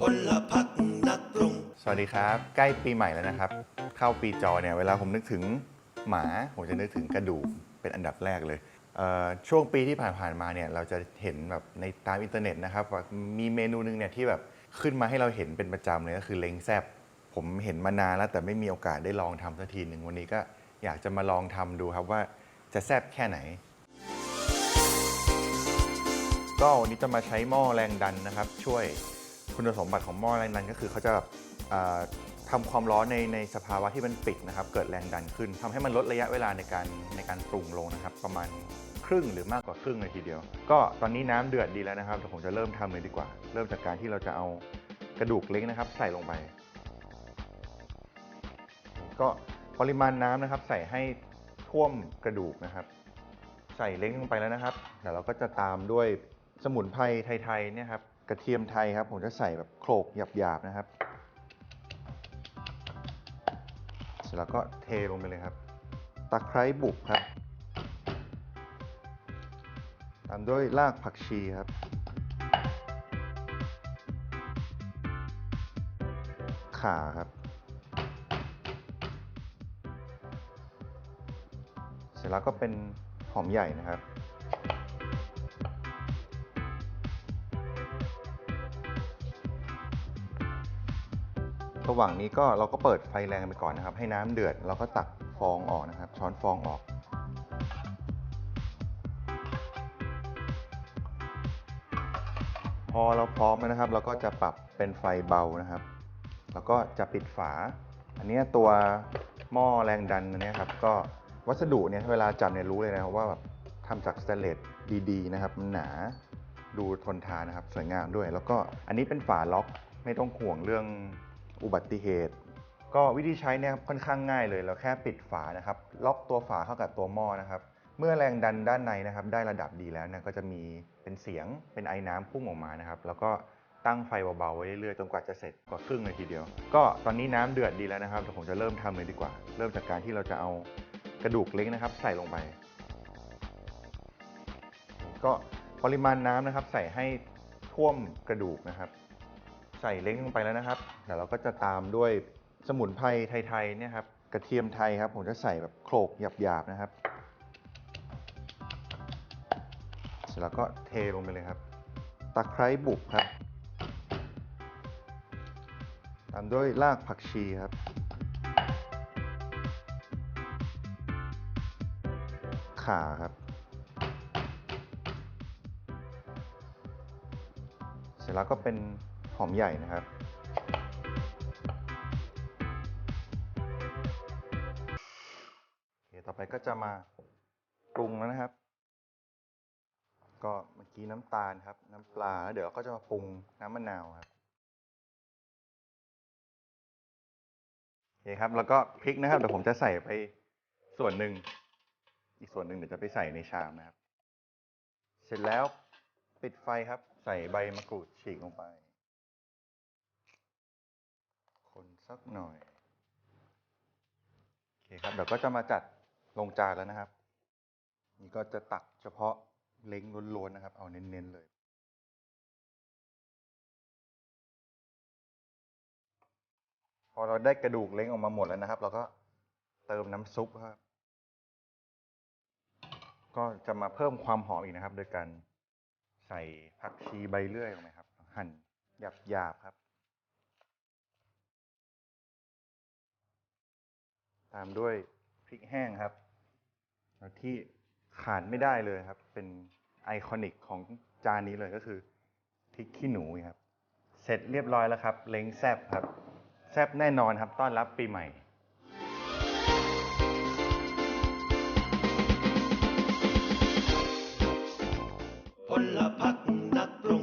พลพักนักปรุง สวัสดีครับ ใกล้ปีใหม่แล้วนะครับ เข้าปีจอเนี่ยเวลาผมนึกถึงหมาผมจะนึกถึงกระดูกเป็นอันดับแรกเลยเอ่อช่วงปีที่ผ่านๆมาเนี่ยเราจะเห็นแบบในตามอินเทอร์เน็ตนะครับว่ามีเมนูหนึงเนี่ยที่แบบขึ้นมาให้เราเห็นเป็นประจำเลยก็คือเล้งแซบผมเห็นมานานแล้วแต่ไม่มีโอกาสได้ลองทำสักทีหนึ่งวันนี้ก็อยากจะมาลองทำดูครับว่าจะแซบแค่ไหน ก็วันนี้จะมาใช้หม้อแรงดันนะครับ ช่วย คุณสมบัติของหม้อแรงดันก็คือเขาจะแบบทำความร้อนในในสภาวะที่มันปิดนะครับ เกิดแรงดันขึ้นทำให้มันลดระยะเวลาในการในการปรุงลงนะครับ ประมาณครึ่งหรือมากกว่าครึ่งเลยทีเดียว ก็ตอนนี้น้ำเดือดดีแล้วนะครับเดี๋ยวผมจะเริ่มทำเลยดีกว่า เริ่มจากการที่เราจะเอากระดูกเล็กนะครับ ใส่ลงไป ก็ปริมาณน้ำนะครับ ใส่ให้ท่วมกระดูกนะครับ ใส่เล้งลงไปแล้วนะครับเดี๋ยวเราก็จะตามด้วยสมุนไพรไทยๆเนี่ยครับ กระเทียมไทยครับ ผมจะใส่แบบโขลกหยาบๆนะครับ เสร็จแล้วก็เทลงไปเลยครับ ตะไคร้บุกครับ ตามด้วยรากผักชีครับ ข่าครับ เสร็จแล้วก็เป็นหอมใหญ่นะครับ ระหว่างนี้ก็เราก็เปิดไฟแรงไปก่อนนะครับ ให้น้ำเดือดเราก็ตักฟองออกนะครับ ช้อนฟองออก พอเราพร้อมนะครับ เราก็จะปรับเป็นไฟเบานะครับ แล้วก็จะปิดฝา อันนี้ตัวหม้อแรงดันนี้ครับก็วัสดุเนี่ยเวลาจับเนี่ยรู้เลยนะครับว่าแบบทำจากสแตนเลสดีๆนะครับมันหนาดูทนทานนะครับ สวยงามด้วย แล้วก็อันนี้เป็นฝาล็อกไม่ต้องห่วงเรื่อง อุบัติเหตุ ก็วิธีใช้เนี่ยค่อนข้างง่ายเลยเราแค่ปิดฝานะครับ ล็อกตัวฝาเข้ากับตัวหม้อนะครับ เมื่อแรงดันด้านในนะครับ ได้ระดับดีแล้วเนี่ยก็จะมีเป็นเสียงเป็นไอ้น้ำพุ่งออกมานะครับ แล้วก็ตั้งไฟเบาๆไว้เรื่อยๆจนกว่าจะเสร็จกว่าครึ่งเลยทีเดียว ก็ตอนนี้น้ำเดือดดีแล้วนะครับเดี๋ยวผมจะเริ่มทำเลยดีกว่า เริ่มจากการที่เราจะเอากระดูกเล็กนะครับ ใส่ลงไป ก็ปริมาณน้ำนะครับใส่ให้ท่วมกระดูกนะครับ ใส่เล้งลงไปแล้วนะครับเดี๋ยวเราก็จะตามด้วยสมุนไพรไทยๆเนี่ยครับกระเทียมไทยครับ ผมจะใส่แบบโขลกหยาบๆนะครับเสร็จแล้วก็เทลงไปเลยครับ ตะไคร้บุกครับ ตามด้วยรากผักชีครับ ข่าครับ เสร็จแล้วก็เป็น อมใหญ่นะครับเคต่อไปก็จะมาปรุงแล้วนะครับ ก็เมื่อกี้น้ำตาลครับ น้ำปลาแล้วเดี๋ยวก็จะมาปรุงน้ำมะนาวครับโอเคครับ แล้วก็พริกนะครับเดี๋ยวผมจะใส่ไปส่วนหนึ่ง อีกส่วนหนึ่งเดี๋ยวจะไปใส่ในชามนะครับ เสร็จแล้วปิดไฟครับ ใส่ใบมะกรูดฉีกลงไป สักหน่อยโอเคครับเดี๋ยวก็จะมาจัดลงจานแล้วนะครับ นี่ก็จะตักเฉพาะเล้งล้วนๆนะครับ เอาเน้นๆเลยพอเราได้กระดูกเล้งออกมาหมดแล้วนะครับ เราก็เติมน้ำซุปครับ ก็จะมาเพิ่มความหอมอีกนะครับ โดยการใส่ผักชีใบเลื่อยลงไปครับ หั่นหยาบๆครับ ตามด้วยพริกแห้งครับ ที่ขาดไม่ได้เลยครับ เป็นไอคอนิกของจานนี้เลยก็คือพริกขี้หนูครับ เสร็จเรียบร้อยแล้วครับ เล้งแซบครับ แซบแน่นอนครับ ต้อนรับปีใหม่พลพักนักปรุง